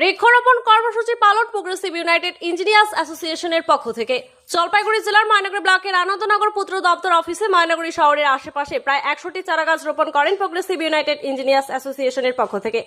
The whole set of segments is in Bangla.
বৃক্ষরোপণ কর্মসূচি পালন প্রোগ্রেসিভ ইউনাইটেড ইঞ্জিনিয়ার্স অ্যাসোসিয়েশনের পক্ষ থেকে। জলপাইগুড়ি জেলার ময়নাগুড়ি ব্লকের আনন্দনগর পুত্র দপ্তর অফিসে ময়নাগুড়ি শহরের আশেপাশে প্রায় একশোটি চারাগাছ রোপণ করেন প্রোগ্রেসিভ ইউনাইটেড ইঞ্জিনিয়ার্স অ্যাসোসিয়েশনের পক্ষ থেকে।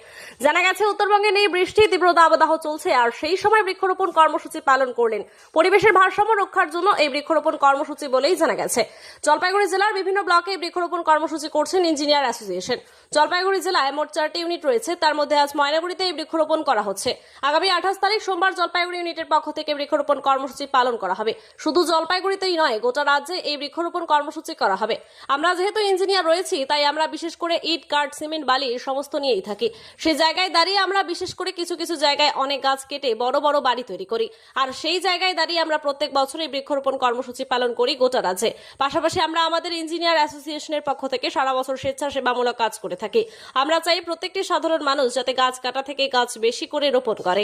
জানা গেছে, উত্তরবঙ্গে নেই বৃষ্টি, তীব্র দাবদাহ চলছে, আর সেই সময় বৃক্ষরোপণ কর্মসূচি পালন করলেন। পরিবেশের ভারসাম্য রক্ষার জন্য এই বৃক্ষরোপণ কর্মসূচি বলেই জানা গেছে। জলপাইগুড়ি জেলার বিভিন্ন ব্লকে বৃক্ষরোপণ কর্মসূচি করছেন ইঞ্জিনিয়ার অ্যাসোসিয়েশন। জলপাইগুড়ি জেলায় মোট চারটি ইউনিট রয়েছে, তার মধ্যে আজ ময়নাগুড়িতে এই বৃক্ষরোপণ করা হচ্ছে। আগামী আঠাশ তারিখ সোমবার জলপাইগুড়ি ইউনিটের পক্ষ থেকে বৃক্ষরোপণ কর্মসূচি পালন করা হবে। শুধু জলপাইগুড়িতেই নয়, গোটা রাজ্যে এই বৃক্ষরোপণ কর্মসূচি করা হবে। আমরা যেহেতু ইঞ্জিনিয়ার রয়েছি, তাই আমরা বিশেষ করে ইট, কাঠ, সিমেন্ট, বালি সমস্ত নিয়েই থাকি। সেই জায়গায় দাঁড়িয়ে আমরা বিশেষ করে কিছু কিছু জায়গায় অনেক গাছ কেটে বড় বড় বাড়ি তৈরি করি। আর সেই জায়গায় দাঁড়িয়ে আমরা প্রত্যেক বছরই বৃক্ষরোপণ কর্মসূচি পালন করি গোটা রাজ্যে। পাশাপাশি আমরা আমাদের ইঞ্জিনিয়ার অ্যাসোসিয়েশনের পক্ষ থেকে সারা বছর স্বেচ্ছাসেবামূলক কাজ করে থাকি। আমরা চাই প্রত্যেকটি সাধারণ মানুষ যাতে গাছ কাটা থেকে গাছ বেশি করে রোপণ করে।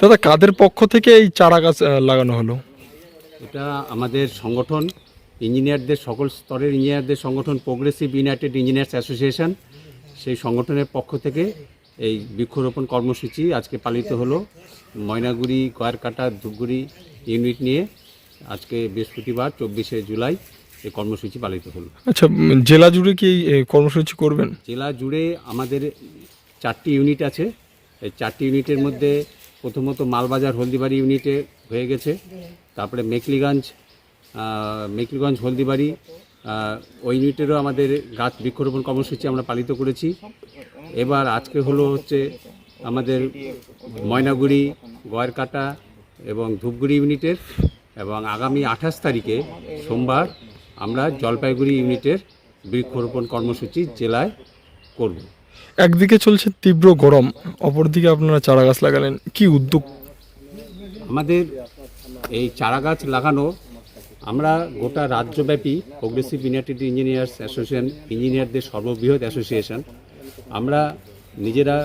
দাদা, কাদের পক্ষ থেকে এই চারা গাছ লাগানো হলো? এটা আমাদের সংগঠন ইঞ্জিনিয়ারদের সকল স্তরের ইঞ্জিনিয়ারদের সংগঠন প্রোগ্রেসিভ ইউনাইটেড ইঞ্জিনিয়ার্স অ্যাসোসিয়েশন সেই সংগঠনের পক্ষ থেকে এই বৃক্ষরোপণ কর্মসূচি আজকে পালিত হলো। ময়নাগুড়ি কয়ারকাটা ধূপগুড়ি ইউনিট নিয়ে আজকে বৃহস্পতিবার চব্বিশে জুলাই এই কর্মসূচি পালিত হলো। আচ্ছা জেলা জুড়ে কি এই কর্মসূচি করবেন? জেলা জুড়ে আমাদের চারটি ইউনিট আছে। এই চারটি ইউনিটের মধ্যে প্রথমত মালবাজার হলদিবাড়ি ইউনিটে হয়ে গেছে। তারপরে মেকলিগঞ্জ মেকলিগঞ্জ হলদিবাড়ি ওই ইউনিটেরও আমাদের গাছ বৃক্ষরোপণ কর্মসূচি আমরা পালিত করেছি। এবার আজকে হলো হচ্ছে আমাদের ময়নাগুড়ি, গয়েরকাটা এবং ধূপগুড়ি ইউনিটের এবং আগামী আঠাশ তারিখে সোমবার আমরা জলপাইগুড়ি ইউনিটের বৃক্ষরোপণ কর্মসূচি জেলায় করব। একদিকে চলছে তীব্র গরম, অপরদিকে আপনারা চারা গাছ লাগালেন। কি উদ্যোগ? আমাদের এই চারা গাছ লাগানো, আমরা গোটা রাজ্যব্যাপী প্রোগ্রেসিভ ইউনাইটেড ইঞ্জিনিয়ার্স অ্যাসোসিয়েশন ইঞ্জিনিয়ারদের সর্ববৃহৎ অ্যাসোসিয়েশন আমরা নিজেরা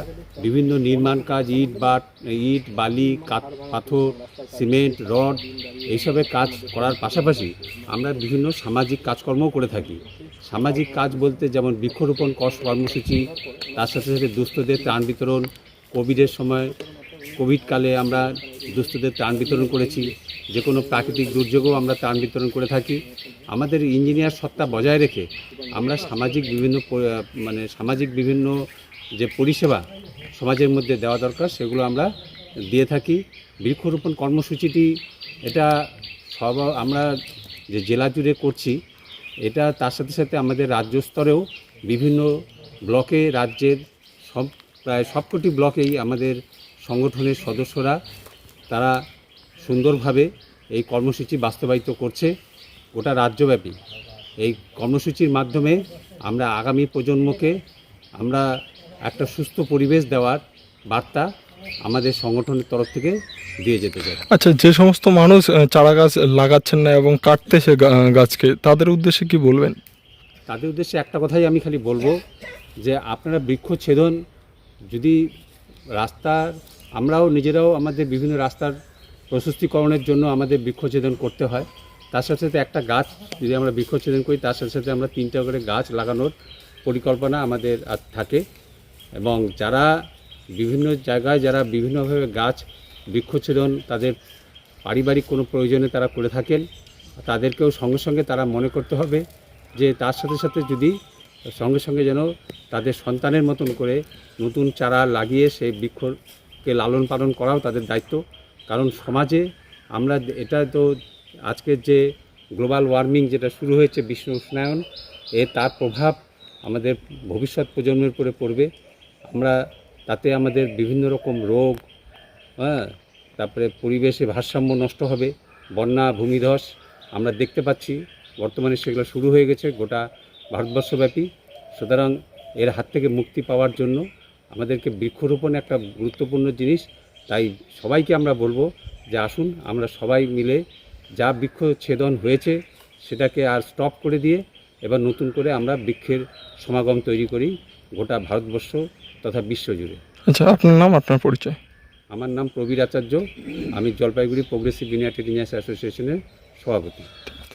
বিভিন্ন নির্মাণ কাজ, ইট বাট, ইট, বালি পাথর, সিমেন্ট, রড এইসবের কাজ করার পাশাপাশি আমরা বিভিন্ন সামাজিক কাজকর্মও করে থাকি। সামাজিক কাজ বলতে যেমন বৃক্ষরোপণ কর্মসূচি, তার সাথে সাথে দুস্থদের ত্রাণ বিতরণ, কোভিডের সময়, কোভিডকালে আমরা দুস্থদের ত্রাণ বিতরণ করেছি। যে কোনো প্রাকৃতিক দুর্যোগেও আমরা ত্রাণ বিতরণ করে থাকি। আমাদের ইঞ্জিনিয়ার সত্তা বজায় রেখে আমরা সামাজিক বিভিন্ন মানে সামাজিক বিভিন্ন যে পরিষেবা সমাজের মধ্যে দেওয়া দরকার, সেগুলো আমরা দিয়ে থাকি। বৃক্ষরোপণ কর্মসূচিটি, এটা সব আমরা যে জেলা জুড়ে করছি, এটা তার সাথে সাথে আমাদের রাজ্য স্তরেও বিভিন্ন ব্লকে, রাজ্যের সব, প্রায় সবকটি ব্লকেই আমাদের সংগঠনের সদস্যরা, তারা সুন্দরভাবে এই কর্মসূচি বাস্তবায়িত করছে গোটা রাজ্যব্যাপী। এই কর্মসূচির মাধ্যমে আমরা আগামী প্রজন্মকে আমরা একটা সুস্থ পরিবেশ দেওয়ার বার্তা আমাদের সংগঠনের তরফ থেকে দিয়ে যেতে চাই। আচ্ছা যে সমস্ত মানুষ চারা গাছ লাগাচ্ছেন না এবং কাটতেছে গাছকে তাদের উদ্দেশ্যে কি বলবেন? তাদের উদ্দেশ্যে একটা কথাই আমি খালি বলব যে আপনারা বৃক্ষচ্ছেদন যদি রাস্তার আমরাও নিজেরাও আমাদের বিভিন্ন রাস্তার প্রশস্তিকরণের জন্য আমাদের বৃক্ষচ্ছেদন করতে হয়। তার সাথে সাথে একটা গাছ যদি আমরা বৃক্ষচ্ছেদন করি তার সাথে সাথে আমরা তিনটা করে গাছ লাগানোর পরিকল্পনা আমাদের আর থাকে। এবং যারা বিভিন্ন জায়গায় যারা বিভিন্নভাবে গাছ বৃক্ষচ্ছেদন, তাদের পারিবারিক কোনো প্রয়োজনে তারা করে থাকেন। তাদেরকেও সঙ্গে সঙ্গে তারা মনে করতে হবে যে তার সাথে সাথে যদি সঙ্গে সঙ্গে যেন তাদের সন্তানের মতন করে নতুন চারা লাগিয়ে সেই বৃক্ষকে লালন পালন করাও তাদের দায়িত্ব। কারণ সমাজে আমরা এটা তো আজকের যে গ্লোবাল ওয়ার্মিং যেটা শুরু হয়েছে বিশ্ব উষ্ণায়ন, এ তার প্রভাব আমাদের ভবিষ্যৎ প্রজন্মের উপরে পড়বে। আমরা, তাতে আমাদের বিভিন্ন রকম রোগ হ্যাঁ তারপরে পরিবেশে ভারসাম্য নষ্ট হবে, বন্যা, ভূমিধস, আমরা দেখতে পাচ্ছি, বর্তমানে সেগুলো শুরু হয়ে গেছে গোটা ভারতবর্ষব্যাপী। সুতরাং এর হাত থেকে মুক্তি পাওয়ার জন্য আমাদেরকে বৃক্ষরোপণ একটা গুরুত্বপূর্ণ জিনিস, তাই সবাইকে আমরা বলব যে আসুন, আমরা সবাই মিলে যা বৃক্ষ ছেদন হয়েছে সেটাকে আর স্টপ করে দিয়ে এবার নতুন করে আমরা বৃক্ষের সমাগম তৈরি করি। গোটা ভারতবর্ষ তথা বিশ্বজুড়ে। আচ্ছা আপনার নাম আপনার পরিচয়? আমার নাম প্রবীর আচার্য। আমি জলপাইগুড়ি প্রোগ্রেসিভ ইউনাইটেড ইঞ্জিনিয়ার্স অ্যাসোসিয়েশনের সভাপতি।